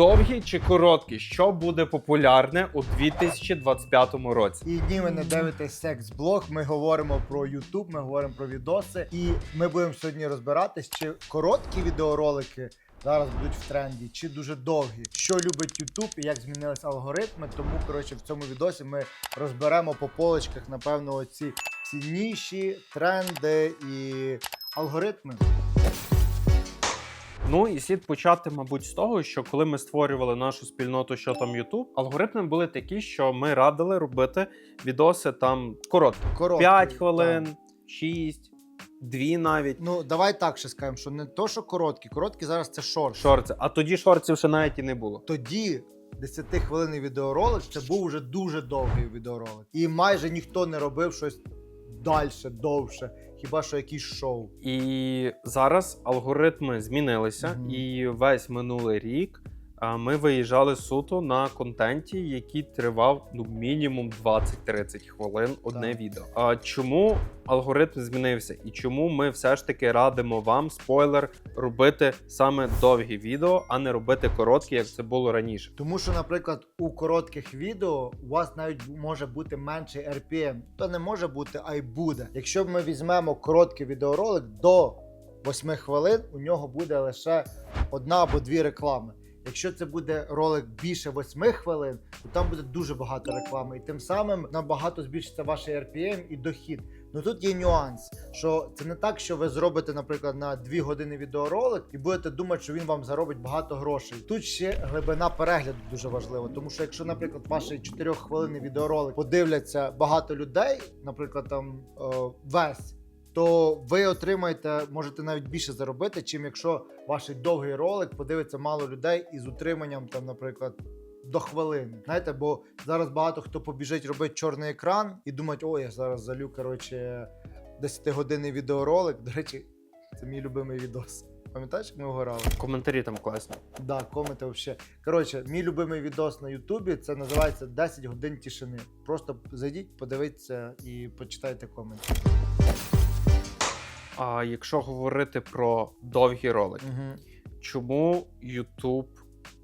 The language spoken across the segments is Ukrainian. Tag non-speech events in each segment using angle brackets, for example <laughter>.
Довгі чи короткі? Що буде популярне у 2025 році? І ні, ви не дивитесь секс-блог. Ми говоримо про YouTube, ми говоримо про відоси. І ми будемо сьогодні розбиратись, чи короткі відеоролики зараз будуть в тренді, чи дуже довгі. Що любить YouTube і як змінились алгоритми. Тому коротше в цьому відосі ми розберемо по полочках, напевно, оці всі ніші, тренди і алгоритми. Ну і слід почати, мабуть, з того, що коли ми створювали нашу спільноту, що там YouTube, алгоритми були такі, що ми радили робити відоси там короткі. Короткі, 5 хвилин, так. 6, 2 навіть. Ну давай так ще скажемо, що не то, що короткі, короткі зараз це шорт. Шорти. А тоді шортів ще навіть і не було. Тоді 10 хвилинний відеоролик це був уже дуже довгий відеоролик. І майже ніхто не робив щось далі, довше, хіба що якісь шоу. І зараз алгоритми змінилися, Мгм. і весь минулий рік ми виїжджали суто на контенті, який тривав ну мінімум 20-30 хвилин одне Так. відео. А чому алгоритм змінився? І чому ми все ж таки радимо вам спойлер робити саме довгі відео, а не робити короткі, як це було раніше? Тому що, наприклад, у коротких відео у вас навіть може бути менший RPM. То не може бути, а й буде. Якщо ми візьмемо короткий відеоролик до 8 хвилин, у нього буде лише одна або дві реклами. Якщо це буде ролик більше 8 хвилин, то там буде дуже багато реклами, і тим самим набагато збільшиться ваш RPM і дохід. Ну тут є нюанс, що це не так, що ви зробите, наприклад, на 2 години відеоролик і будете думати, що він вам заробить багато грошей. Тут ще глибина перегляду дуже важлива, тому що якщо, наприклад, ваш 4 хвилинний відеоролик подивляться багато людей, наприклад, там е, весь. То ви отримаєте, можете навіть більше заробити, чим якщо ваш довгий ролик подивиться мало людей із утриманням, там, наприклад, до хвилини. Знаєте, бо зараз багато хто побіжить робити чорний екран і думать, о, я зараз залю, коротше, 10-годинний відеоролик. До речі, це мій любимий відос. Пам'ятаєш, як ми його грали? Коментарі там класні. Да, коменти вообще. Коротше, мій любимий відос на Ютубі це називається 10 годин тишини. Просто зайдіть, подивіться і почитайте коменти. А якщо говорити про довгі ролики, Угу. чому YouTube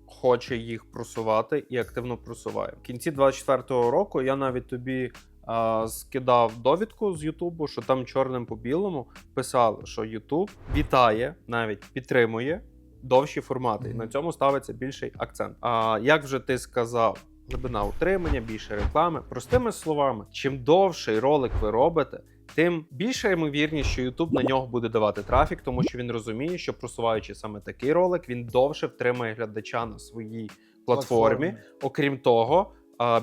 хоче їх просувати і активно просуває. В кінці 24-го року я навіть тобі а, скидав довідку з Ютубу, що там чорним по білому писали, що YouTube вітає, навіть підтримує довші формати, і Мгм. на цьому ставиться більший акцент. А як вже ти сказав, глибина утримання, більше реклами. Простими словами, чим довший ролик ви робите, тим більша ймовірність, що YouTube на нього буде давати трафік, тому що він розуміє, що просуваючи саме такий ролик, він довше втримає глядача на своїй платформі. Окрім того,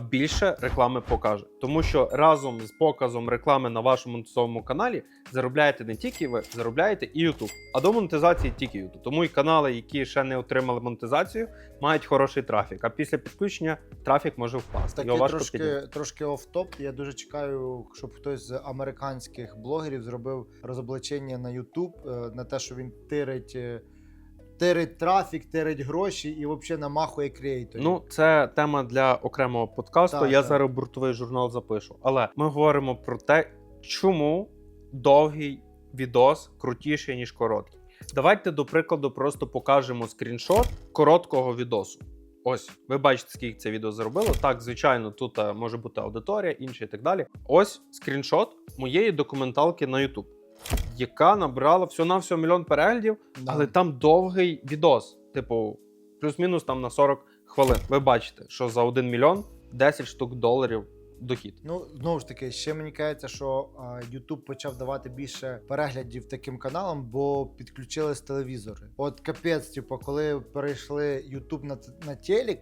більше реклами покаже, тому що разом з показом реклами на вашому монетизованому каналі заробляєте не тільки ви, заробляєте і YouTube. А до монетизації тільки YouTube. Тому і канали, які ще не отримали монетизацію, мають хороший трафік. А після підключення трафік може впасти. Важко трошки, підняти. трошки оф-топ. Я дуже чекаю, щоб хтось з американських блогерів зробив розоблачення на YouTube е, на те, що він тирить, тирить трафік, тирить гроші і взагалі намахує креаторів. Ну, це тема для окремого подкасту. Так, Я так. зараз буртовий журнал запишу. Але ми говоримо про те, чому довгий відос крутіший, ніж короткий. Давайте, до прикладу, просто покажемо скріншот короткого відосу. Ось, ви бачите, скільки це відео заробило. Так, звичайно, тут е, може бути аудиторія, інше і так далі. Ось скріншот моєї документалки на YouTube, яка набрала всього-навсього мільйон переглядів, Да. але там довгий відос, типу, плюс-мінус там на 40 хвилин. Ви бачите, що за 1 мільйон 10 штук доларів дохід. Ну, знову ж таки, ще мені кажеться, що YouTube почав давати більше переглядів таким каналам, бо підключились телевізори. От капець, типу, коли перейшли YouTube на, на телек,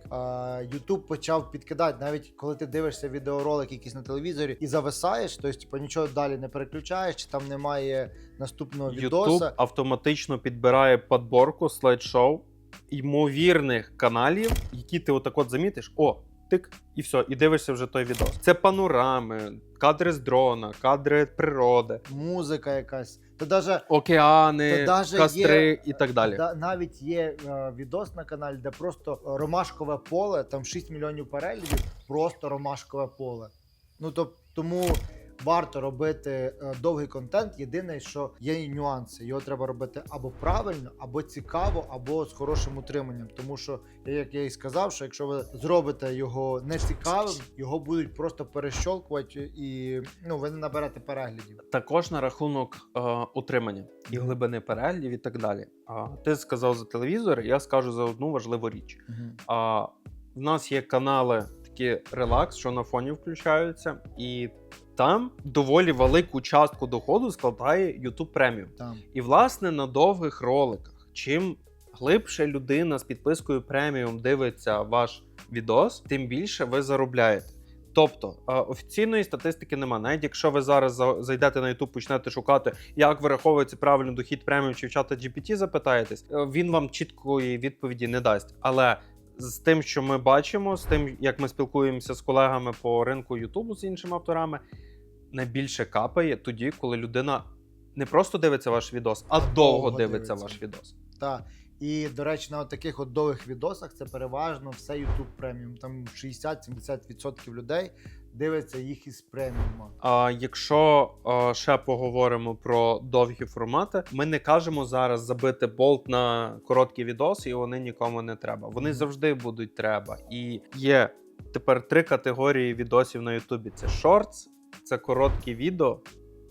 YouTube почав підкидати, навіть коли ти дивишся відеоролик якийсь на телевізорі і зависаєш, тобто типу, нічого далі не переключаєш, чи там немає наступного YouTube автоматично підбирає подборку слайд-шоу ймовірних каналів, які ти отак от замітиш. О, тик, і все, і дивишся вже той відос. Це панорами, кадри з дрона, кадри природи, Музика якась. Та даже океани, Та даже костри є- і так далі. Та, навіть є е, відос на каналі, де просто ромашкове поле, там 6 мільйонів переглядів, просто ромашкове поле. Ну то тому варто робити е, довгий контент. Єдине, що є нюанси. Його треба робити або правильно, або цікаво, або з хорошим утриманням. Тому що, як я і сказав, що якщо ви зробите його нецікавим, його будуть просто перещолкувати і ну ви не наберете переглядів. Також на рахунок е, утримання і глибини переглядів і так далі. А ти сказав за телевізор, я скажу за одну важливу річ. А, в нас є канали такі релакс, що на фоні включаються, і там доволі велику частку доходу складає YouTube. Там І власне на довгих роликах, чим глибше людина з підпискою преміум дивиться ваш відос, тим більше ви заробляєте. Тобто е, офіційної статистики немає. Навіть якщо ви зараз за- зайдете на YouTube, почнете шукати, як вираховується правильно дохід преміум чи в чата GPT запитаєтесь, е, він вам чіткої відповіді не дасть. Але з тим, що ми бачимо, з тим, як ми спілкуємося з колегами по ринку Ютубу з іншими авторами, найбільше капає тоді, коли людина не просто дивиться ваш відос, а довго, Довго дивиться, дивиться. ваш відос. Так. І, до речі, на от таких от довгих відосах це переважно все YouTube преміум. Там 60-70% людей дивиться їх із преміума. А якщо а, ще поговоримо про довгі формати, ми не кажемо зараз забити болт на короткі відоси, і вони нікому не треба. Вони завжди будуть треба. І є тепер три категорії відосів на Ютубі: це шортс, це короткі відео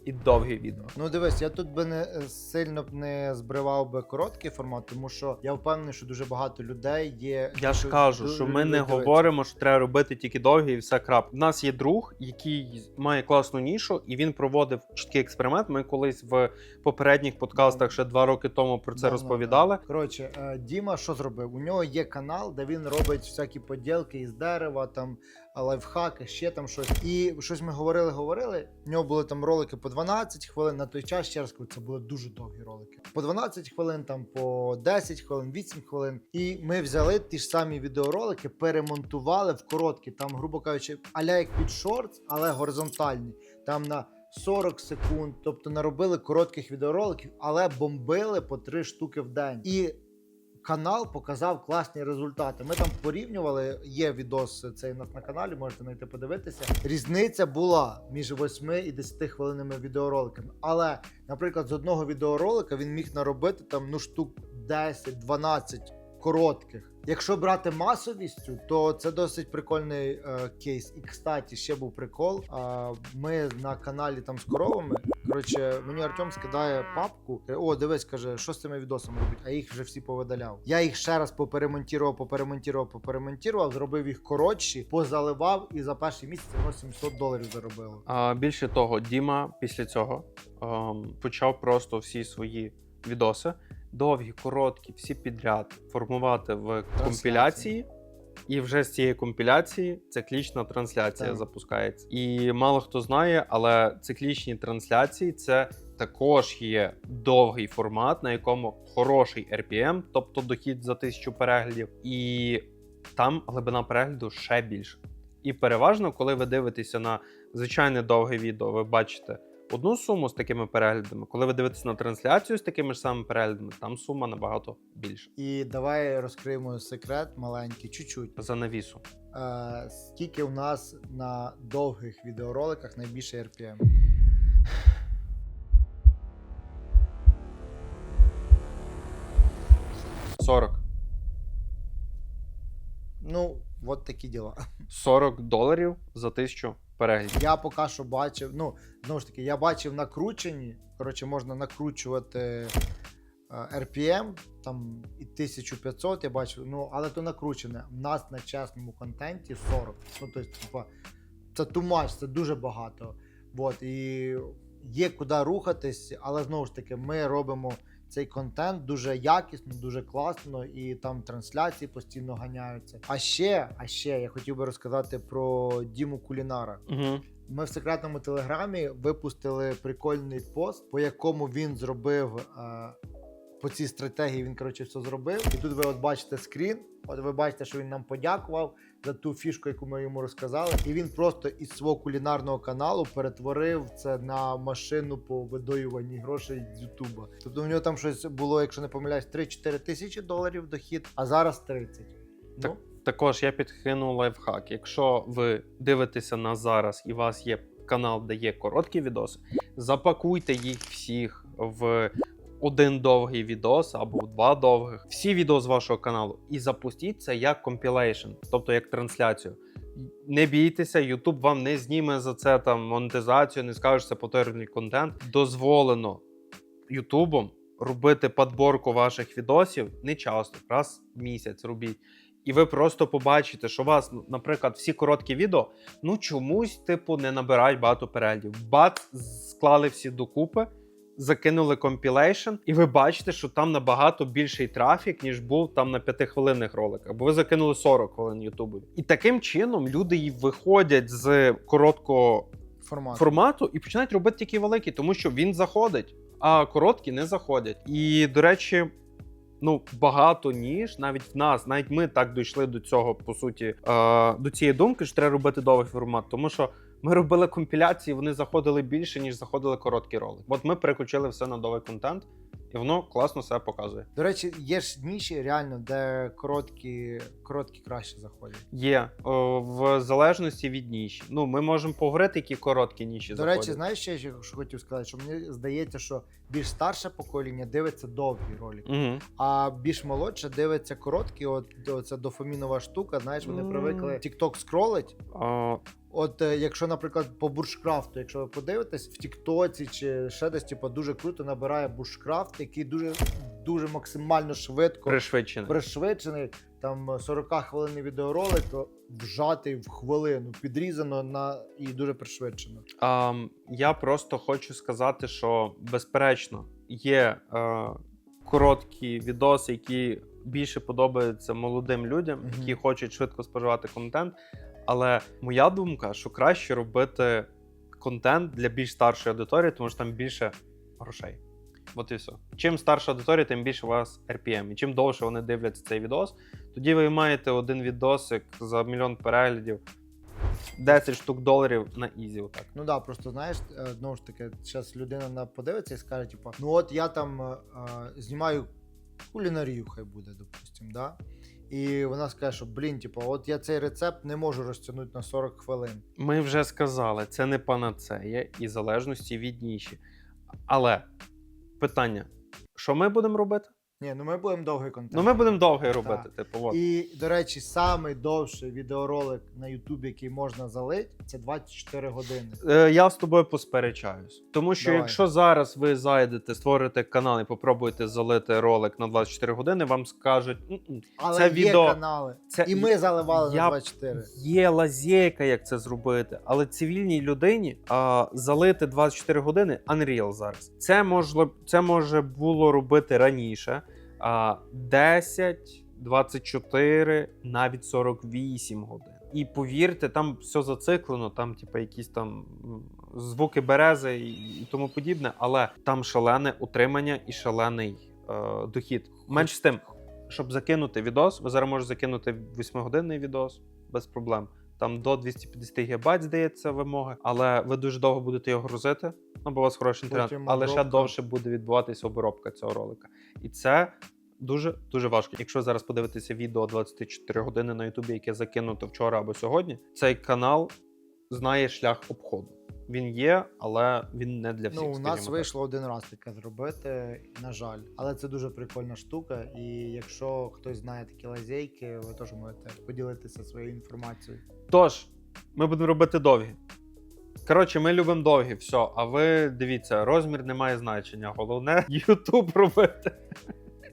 і довгі відео. Ну дивись, я тут би не е, сильно б не збривав би короткий формат, тому що я впевнений, що дуже багато людей є. Я ж кажу, що ми не говоримо, що треба робити тільки довгі і все крап. У нас є друг, який має класну нішу, і він проводив чіткий експеримент. Ми колись в попередніх подкастах ще два роки тому про це розповідали. да. Коротше, е, Діма що зробив? У нього є канал, де він робить всякі поділки із дерева, там лайфхаки, ще там щось. І щось ми говорили, говорили. У нього були там ролики по 12 хвилин. На той час ще раз кажу, це були дуже довгі ролики. По 12 хвилин, там по 10 хвилин, 8 хвилин. І ми взяли ті ж самі відеоролики, перемонтували в короткі, там, грубо кажучи, аля як під шортс, але горизонтальні. Там на 40 секунд, тобто наробили коротких відеороликів, але бомбили по 3 штуки в день. І канал показав класні результати. Ми там порівнювали. Є відос цей у нас на каналі, можете знайти подивитися. Різниця була між 8 і 10 хвилинними відеороликами. Але, наприклад, з одного відеоролика він міг наробити там ну штук 10-12 коротких. Якщо брати масовістю, то це досить прикольний е, кейс. І кстати, ще був прикол. А, ми на каналі там з коровами. Коротше, мені Артем скидає папку. О, дивись, каже, що з цими відосами робить, а їх вже всі повидаляв. Я їх ще раз поперемонтував, поперемонтував, поперемонтував, зробив їх коротші, позаливав, і за перший місяць воно 700 доларів заробило. А більше того, Діма після цього ем, почав просто всі свої відоси, довгі, короткі, всі підряд формувати в компіляції. І вже з цієї компіляції циклічна трансляція Так. запускається. І мало хто знає, але циклічні трансляції це також є довгий формат, на якому хороший RPM, тобто дохід за тисячу переглядів, і там глибина перегляду ще більше. І переважно, коли ви дивитеся на звичайне довге відео, ви бачите одну суму з такими переглядами. Коли ви дивитеся на трансляцію з такими ж самими переглядами, там сума набагато більша. І давай розкриємо секрет маленький, чуть-чуть. За навісу. Е, скільки у нас на довгих відеороликах найбільше RPM? — 40. Ну, от такі діла. 40 доларів за тисячу переглядів. Я поки що бачив. Ну, знову ж таки, я бачив накручені. Коротше, можна накручувати е, RPM, там і 1500 я бачив, ну, але то накручене. У нас на чесному контенті 40. Ну, тобто, це much, це дуже багато. От, і є куди рухатись, але знову ж таки, ми робимо цей контент дуже якісно, дуже класно, і там трансляції постійно ганяються. А ще, а ще я хотів би розказати про Діму Кулінара. Угу. Ми в секретному телеграмі випустили прикольний пост, по якому він зробив е, по цій стратегії. Він коротше все зробив. І тут ви от бачите скрін. От ви бачите, що він нам подякував за ту фішку, яку ми йому розказали. І він просто із свого кулінарного каналу перетворив це на машину по видоюванні грошей з Ютуба. Тобто в нього там щось було, якщо не помиляюсь, 3-4 тисячі доларів дохід, а зараз 30. Так. Ну, Також я підкину лайфхак. Якщо ви дивитеся нас зараз і у вас є канал, де є короткі відоси, запакуйте їх всіх в один довгий відос або два довгих, всі відео з вашого каналу, і запустіть це як компілейшн, тобто як трансляцію. Не бійтеся, YouTube вам не зніме за це там монетизацію, не скаже, що це повторюваний контент. Дозволено Ютубом робити подборку ваших відосів не часто, раз в місяць робіть. І ви просто побачите, що у вас, ну, наприклад, всі короткі відео, ну чомусь, типу, не набирають багато переглядів. Бац, склали всі докупи, закинули компілейшн, і ви бачите, що там набагато більший трафік, ніж був там на 5-хвилинних роликах, бо ви закинули 40 хвилин Ютубу. І таким чином люди і виходять з короткого Формат. формату і починають робити тільки великі, тому що він заходить, а короткі не заходять. І, до речі, ну багато ніж навіть в нас, навіть ми так дійшли до цього, по суті, е, до цієї думки, що треба робити довгий формат, тому що. Ми робили компіляції, вони заходили більше, ніж заходили короткі ролики. От ми переключили все на довгий контент, і воно класно себе показує. До речі, є ж ніші реально, де короткі, короткі краще заходять. Є о, в залежності від ніші. Ну, ми можемо поговорити, які короткі ніші До заходять. речі, знаєш ще, що що хотів сказати, що мені здається, що більш старше покоління дивиться довгі ролики, Угу. а більш молодше дивиться короткі. От це дофамінова штука. Знаєш, вони Мгм. привикли TikTok скролить. А, От е, якщо, наприклад, по бушкрафту, якщо ви подивитесь, в Тіктоці чи ще десь, типу, дуже круто набирає бушкрафт, який дуже дуже максимально швидко пришвидшене. пришвидшений. Там 40 хвилинний відеоролик вжатий в хвилину, підрізано на і дуже пришвидшено. А, я просто хочу сказати, що безперечно є е, короткі відоси, які більше подобаються молодим людям, Мгм. які хочуть швидко споживати контент. Але моя думка, що краще робити контент для більш старшої аудиторії, тому що там більше грошей. От і все. Чим старша аудиторія, тим більше у вас RPM. І чим довше вони дивляться цей відос, тоді ви маєте один відосик за мільйон переглядів, 10 штук доларів на ізі. Отак. Ну да, просто знаєш, е, знову ж таки, зараз людина подивиться і скаже, типу, ну от я там е, е, знімаю кулінарію, хай буде, допустим, да? І вона скаже, що блін, типу, от я цей рецепт не можу розтягнути на 40 хвилин. Ми вже сказали, це не панацея і залежності від ніші. Але питання: що ми будемо робити? Ні, ну ми будемо довгий контент. Ну, ми будемо довгий робити. Типу, от. І, до речі, самий довший відеоролик на Ютубі, який можна залити, це 24 години. Е, я з тобою посперечаюсь. Тому що Давай. якщо зараз ви зайдете, створите канал і попробуєте залити ролик на 24 години, вам скажуть, «М-м, Але це є відео. канали. Це І ми заливали я на 24. Є лазейка, як це зробити, але цивільній людині а, залити 24 години Unreal зараз. Це можливо, це може було робити раніше. А, 10, 24, навіть 48 годин. І повірте, там все зациклено, там, типу, якісь там звуки берези і тому подібне, але там шалене утримання і шалений е, дохід. Менш з тим, щоб закинути відос, ви зараз можете закинути 8-годинний відос без проблем. Там до 250 ГБ, здається, вимоги, але ви дуже довго будете його грузити, ну бо у вас хороший інтернет, Потім але ще довше буде відбуватися обробка цього ролика. І це дуже дуже важко. Якщо зараз подивитися відео 24 години на Ютубі, яке закинуто вчора або сьогодні, цей канал знає шлях обходу. Він є, але він не для всіх. Ну, у нас так. вийшло один раз таке зробити, на жаль. Але це дуже прикольна штука. І якщо хтось знає такі лазейки, ви теж можете поділитися своєю інформацією. Тож, ми будемо робити довгі. Коротше, ми любимо довгі, все. А ви дивіться, розмір не має значення. Головне <laughs> YouTube робити.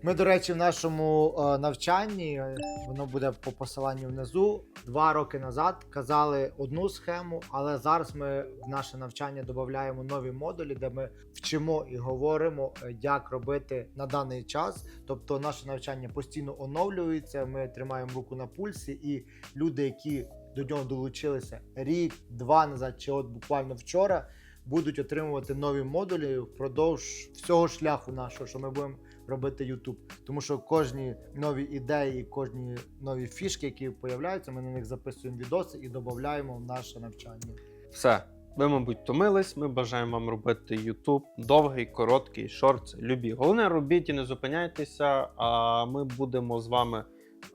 Ми, до речі, в нашому е, навчанні е, воно буде по посиланню внизу. Два роки назад казали одну схему, але зараз ми в наше навчання додаємо нові модулі, де ми вчимо і говоримо, е, як робити на даний час. Тобто, наше навчання постійно оновлюється. Ми тримаємо руку на пульсі, і люди, які до нього долучилися рік, два назад, чи от буквально вчора, будуть отримувати нові модулі впродовж всього шляху нашого, що ми будемо робити YouTube. Тому що кожні нові ідеї, кожні нові фішки, які появляються, ми на них записуємо відоси і додаємо в наше навчання. Все. Ви, мабуть, втомились. Ми бажаємо вам робити YouTube. Довгий, короткий, шорт, любі. Головне, робіть і не зупиняйтеся. А ми будемо з вами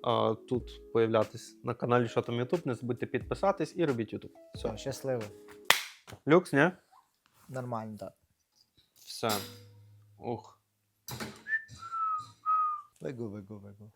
а, тут появлятись на каналі Що там YouTube. Не забудьте підписатись і робіть YouTube. Все. Все, щасливо! Люкс, ні? Нормально, так. Все. Ух. Wego, wego, wego.